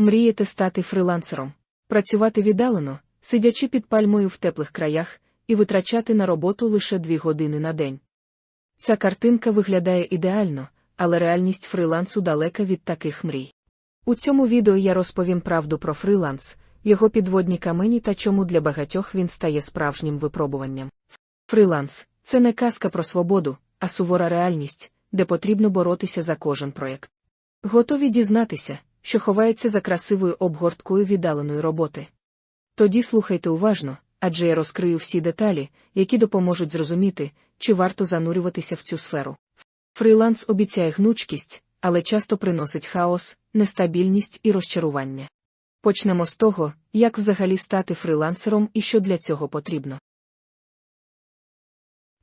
Мрієте стати фрилансером, працювати віддалено, сидячи під пальмою в теплих краях, і витрачати на роботу лише дві години на день. Ця картинка виглядає ідеально, але реальність фрилансу далека від таких мрій. У цьому відео я розповім правду про фриланс, його підводні камені та чому для багатьох він стає справжнім випробуванням. Фриланс це не казка про свободу, а сувора реальність, де потрібно боротися за кожен проєкт. Готові дізнатися, що ховається за красивою обгорткою віддаленої роботи. Тоді слухайте уважно, адже я розкрию всі деталі, які допоможуть зрозуміти, чи варто занурюватися в цю сферу. Фриланс обіцяє гнучкість, але часто приносить хаос, нестабільність і розчарування. Почнемо з того, як взагалі стати фрилансером і що для цього потрібно.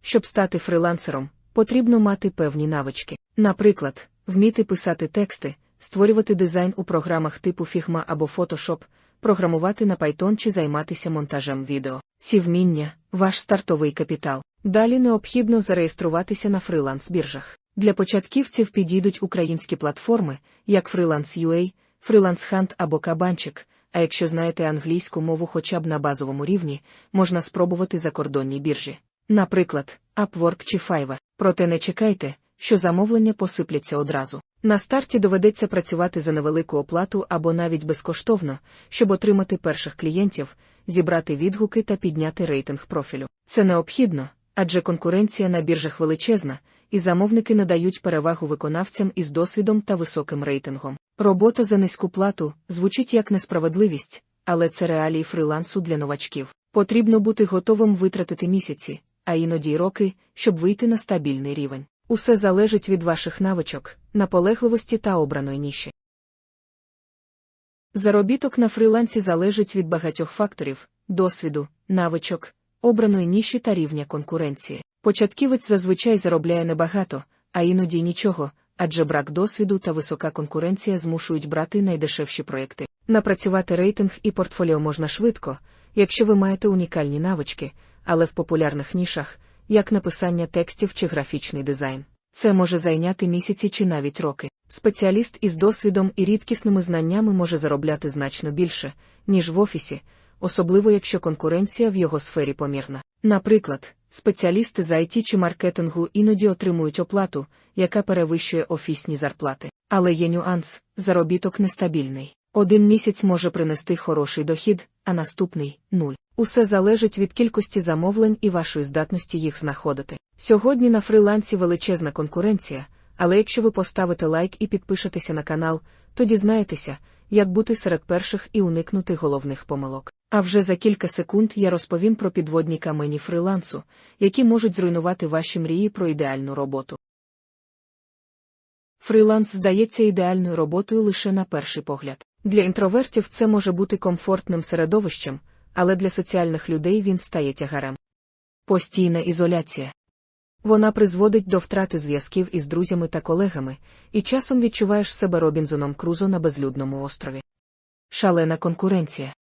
Щоб стати фрилансером, потрібно мати певні навички. Наприклад, вміти писати тексти, створювати дизайн у програмах типу Figma або Photoshop, програмувати на Python чи займатися монтажем відео. Ці вміння ваш стартовий капітал. Далі необхідно зареєструватися на фриланс-біржах. Для початківців підійдуть українські платформи, як Freelance.ua, Freelance Hunt або Кабанчик. А якщо знаєте англійську мову хоча б на базовому рівні, можна спробувати закордонні біржі. Наприклад, Upwork чи Fiverr. Проте не чекайте, що замовлення посипляться одразу. На старті доведеться працювати за невелику оплату або навіть безкоштовно, щоб отримати перших клієнтів, зібрати відгуки та підняти рейтинг профілю. Це необхідно, адже конкуренція на біржах величезна, і замовники надають перевагу виконавцям із досвідом та високим рейтингом. Робота за низьку плату звучить як несправедливість, але це реалії фрилансу для новачків. Потрібно бути готовим витратити місяці, а іноді й роки, щоб вийти на стабільний рівень. Усе залежить від ваших навичок, наполегливості та обраної ніші. Заробіток на фрилансі залежить від багатьох факторів досвіду, навичок, обраної ніші та рівня конкуренції. Початківець зазвичай заробляє небагато, а іноді нічого, адже брак досвіду та висока конкуренція змушують брати найдешевші проекти. Напрацювати рейтинг і портфоліо можна швидко, якщо ви маєте унікальні навички, але в популярних нішах, як написання текстів чи графічний дизайн. Це може зайняти місяці чи навіть роки. Спеціаліст із досвідом і рідкісними знаннями може заробляти значно більше, ніж в офісі, особливо якщо конкуренція в його сфері помірна. Наприклад, спеціалісти з IT чи маркетингу іноді отримують оплату, яка перевищує офісні зарплати. Але є нюанс, заробіток нестабільний. Один місяць може принести хороший дохід, а наступний нуль. Усе залежить від кількості замовлень і вашої здатності їх знаходити. Сьогодні на фрилансі величезна конкуренція, але якщо ви поставите лайк і підпишетеся на канал, то дізнаєтеся, як бути серед перших і уникнути головних помилок. А вже за кілька секунд я розповім про підводні камені фрилансу, які можуть зруйнувати ваші мрії про ідеальну роботу. Фриланс здається ідеальною роботою лише на перший погляд. Для інтровертів це може бути комфортним середовищем, але для соціальних людей він стає тягарем. Постійна ізоляція. Вона призводить до втрати зв'язків із друзями та колегами, і часом відчуваєш себе Робінзоном Крузо на безлюдному острові. Шалена конкуренція.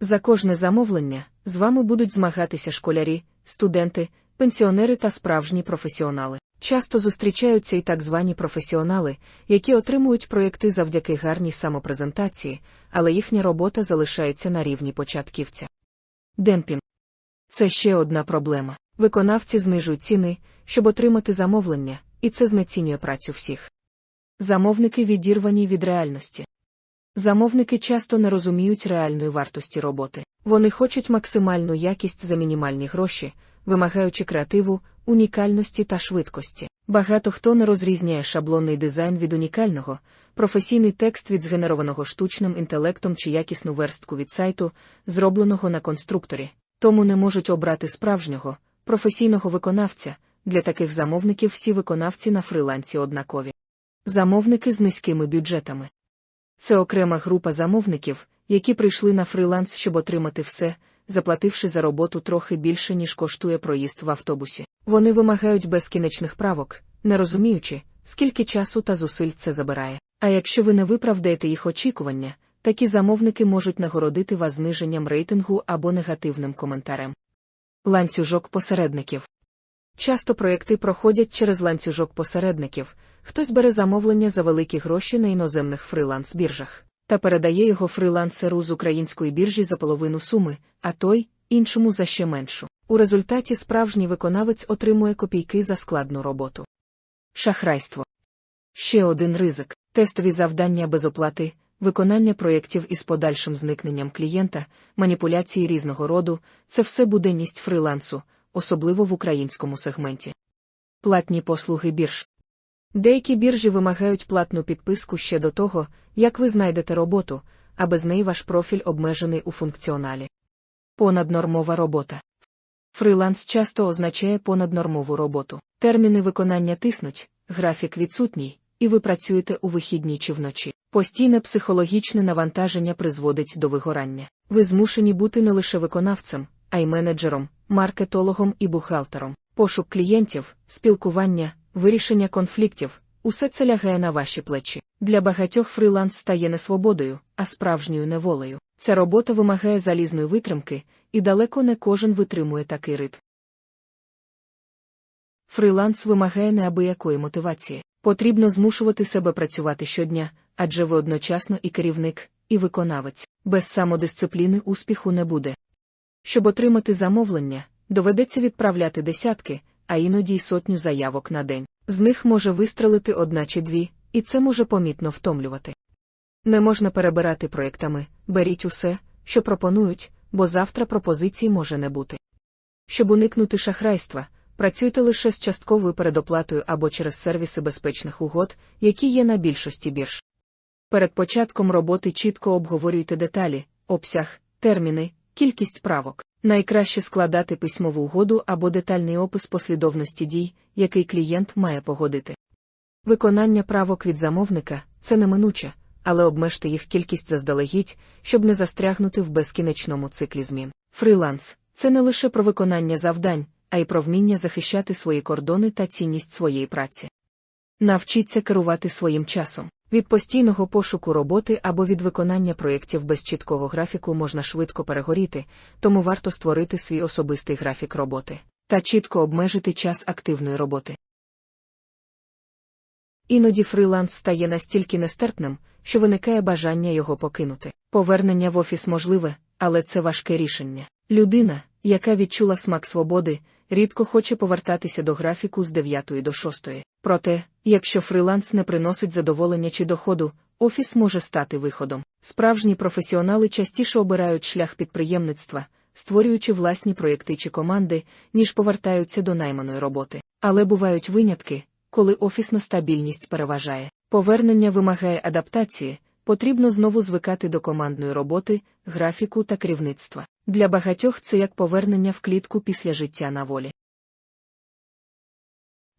За кожне замовлення з вами будуть змагатися школярі, студенти, пенсіонери та справжні професіонали. Часто зустрічаються і так звані професіонали, які отримують проєкти завдяки гарній самопрезентації, але їхня робота залишається на рівні початківця. Демпінг це ще одна проблема. Виконавці знижують ціни, щоб отримати замовлення, і це знецінює працю всіх. Замовники відірвані від реальності. Замовники часто не розуміють реальної вартості роботи. Вони хочуть максимальну якість за мінімальні гроші, вимагаючи креативу, унікальності та швидкості. Багато хто не розрізняє шаблонний дизайн від унікального, професійний текст від згенерованого штучним інтелектом чи якісну верстку від сайту, зробленого на конструкторі, тому не можуть обрати справжнього, професійного виконавця. Для таких замовників всі виконавці на фрилансі однакові. Замовники з низькими бюджетами. Це окрема група замовників, які прийшли на фриланс, щоб отримати все, заплативши за роботу трохи більше, ніж коштує проїзд в автобусі. Вони вимагають безкінечних правок, не розуміючи, скільки часу та зусиль це забирає. А якщо ви не виправдаєте їх очікування, такі замовники можуть нагородити вас зниженням рейтингу або негативним коментарем. Ланцюжок посередників. Часто проекти проходять через ланцюжок посередників, хтось бере замовлення за великі гроші на іноземних фриланс-біржах. Та передає його фрилансеру з української біржі за половину суми, а той іншому за ще меншу. У результаті справжній виконавець отримує копійки за складну роботу. Шахрайство. Ще один ризик тестові завдання без оплати, виконання проєктів із подальшим зникненням клієнта, маніпуляції різного роду це все буденність фрилансу, особливо в українському сегменті. Платні послуги бірж. Деякі біржі вимагають платну підписку ще до того, як ви знайдете роботу, а без неї ваш профіль обмежений у функціоналі. Понаднормова робота. Фриланс часто означає понаднормову роботу. Терміни виконання тиснуть, графік відсутній, і ви працюєте у вихідні чи вночі. Постійне психологічне навантаження призводить до вигорання. Ви змушені бути не лише виконавцем, а й менеджером, маркетологом і бухгалтером. Пошук клієнтів, спілкування, вирішення конфліктів усе це лягає на ваші плечі. Для багатьох фриланс стає не свободою, а справжньою неволею. Ця робота вимагає залізної витримки, і далеко не кожен витримує такий ритм. Фриланс вимагає неабиякої мотивації. Потрібно змушувати себе працювати щодня, адже ви одночасно і керівник, і виконавець. Без самодисципліни успіху не буде. Щоб отримати замовлення, доведеться відправляти десятки, а іноді й сотню заявок на день. З них може вистрелити одна чи дві, і це може помітно втомлювати. Не можна перебирати проєктами, беріть усе, що пропонують, бо завтра пропозицій може не бути. Щоб уникнути шахрайства, працюйте лише з частковою передоплатою або через сервіси безпечних угод, які є на більшості бірж. Перед початком роботи чітко обговорюйте деталі, обсяг, терміни, кількість правок. Найкраще складати письмову угоду або детальний опис послідовності дій, який клієнт має погодити. Виконання правок від замовника це неминуче, але обмежте їх кількість заздалегідь, щоб не застрягнути в безкінечному циклі змін. Фриланс це не лише про виконання завдань, а й про вміння захищати свої кордони та цінність своєї праці. Навчіться керувати своїм часом. Від постійного пошуку роботи або від виконання проєктів без чіткого графіку можна швидко перегоріти, тому варто створити свій особистий графік роботи та чітко обмежити час активної роботи. Іноді фриланс стає настільки нестерпним, що виникає бажання його покинути. Повернення в офіс можливе, але це важке рішення. Людина, яка відчула смак свободи, рідко хоче повертатися до графіку з 9 до 6. Проте, якщо фриланс не приносить задоволення чи доходу, офіс може стати виходом. Справжні професіонали частіше обирають шлях підприємництва, створюючи власні проєкти чи команди, ніж повертаються до найманої роботи. Але бувають винятки, коли офісна стабільність переважає. Повернення вимагає адаптації, потрібно знову звикати до командної роботи, графіку та керівництва. Для багатьох це як повернення в клітку після життя на волі.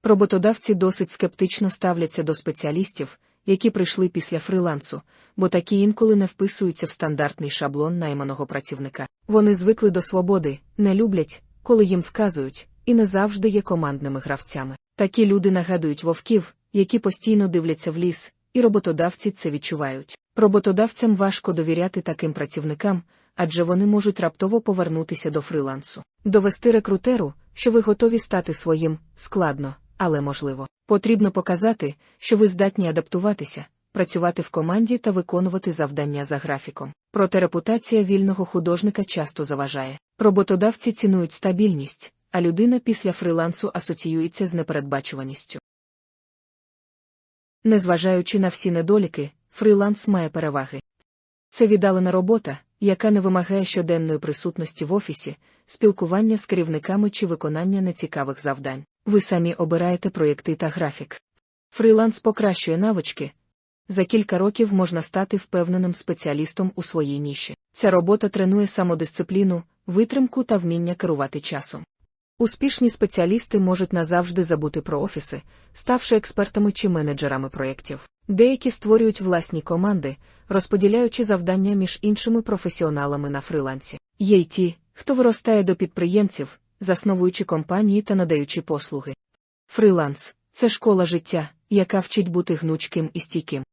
Роботодавці досить скептично ставляться до спеціалістів, які прийшли після фрилансу, бо такі інколи не вписуються в стандартний шаблон найманого працівника. Вони звикли до свободи, не люблять, коли їм вказують, і не завжди є командними гравцями. Такі люди нагадують вовків, які постійно дивляться в ліс, і роботодавці це відчувають. Роботодавцям важко довіряти таким працівникам, адже вони можуть раптово повернутися до фрилансу. Довести рекрутеру, що ви готові стати своїм, складно, але можливо. Потрібно показати, що ви здатні адаптуватися, працювати в команді та виконувати завдання за графіком. Проте репутація вільного художника часто заважає. Роботодавці цінують стабільність, а людина після фрилансу асоціюється з непередбачуваністю. Незважаючи на всі недоліки, фриланс має переваги. Це віддалена робота, яка не вимагає щоденної присутності в офісі, спілкування з керівниками чи виконання нецікавих завдань. Ви самі обираєте проєкти та графік. Фриланс покращує навички. За кілька років можна стати впевненим спеціалістом у своїй ніші. Ця робота тренує самодисципліну, витримку та вміння керувати часом. Успішні спеціалісти можуть назавжди забути про офіси, ставши експертами чи менеджерами проєктів. Деякі створюють власні команди, розподіляючи завдання між іншими професіоналами на фрилансі. Є й ті, хто виростає до підприємців, засновуючи компанії та надаючи послуги. Фриланс це школа життя, яка вчить бути гнучким і стійким.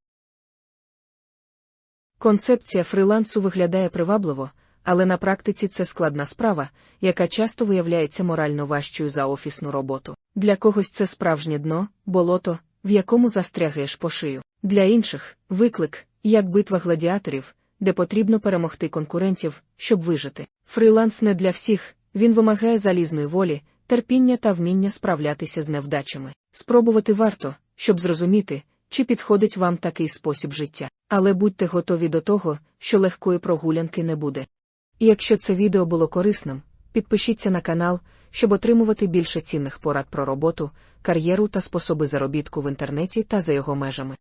Концепція фрилансу виглядає привабливо, але на практиці це складна справа, яка часто виявляється морально важчою за офісну роботу. Для когось це справжнє дно, болото, в якому застрягаєш по шию. Для інших виклик, як битва гладіаторів, де потрібно перемогти конкурентів, щоб вижити. Фриланс не для всіх, він вимагає залізної волі, терпіння та вміння справлятися з невдачами. Спробувати варто, щоб зрозуміти, чи підходить вам такий спосіб життя. Але будьте готові до того, що легкої прогулянки не буде. І якщо це відео було корисним, підпишіться на канал, щоб отримувати більше цінних порад про роботу, кар'єру та способи заробітку в інтернеті та за його межами.